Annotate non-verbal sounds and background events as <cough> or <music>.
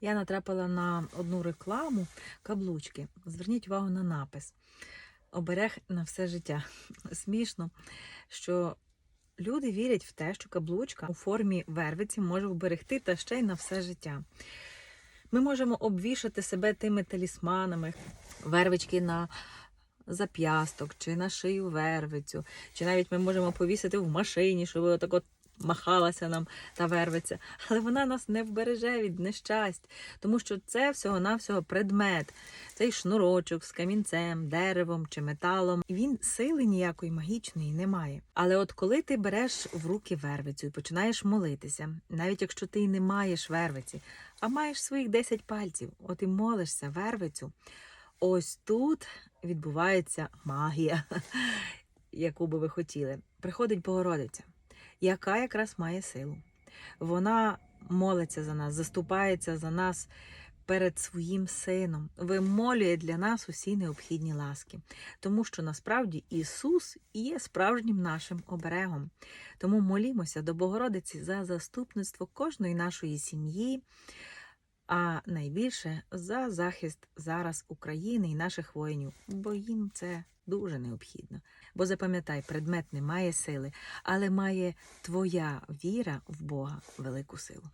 Я натрапила на одну рекламу каблучки. Зверніть увагу на напис. Оберег на все життя. <laughs> Смішно, що люди вірять в те, що каблучка у формі вервиці може вберегти та ще й на все життя. Ми можемо обвішати себе тими талісманами, вервички на зап'ясток, чи на шию вервицю, чи навіть ми можемо повісити в машині, щоб отак от махалася нам та вервиця. Але вона нас не вбереже від нещасть, тому що це всього-навсього предмет. Цей шнурочок з камінцем, деревом чи металом. Він сили ніякої магічної не має. Але от коли ти береш в руки вервицю і починаєш молитися, навіть якщо ти не маєш вервиці, а маєш своїх 10 пальців, от і молишся вервицю, ось тут відбувається магія, <laughs> яку би ви хотіли. Приходить Богородиця, яка якраз має силу. Вона молиться за нас, заступається за нас перед своїм сином, вимолює для нас усі необхідні ласки, тому що насправді Ісус є справжнім нашим оберегом. Тому молімося до Богородиці за заступництво кожної нашої сім'ї, а найбільше за захист зараз України і наших воїнів, бо їм це дуже необхідно. Бо запам'ятай, предмет не має сили, але має твоя віра в Бога велику силу.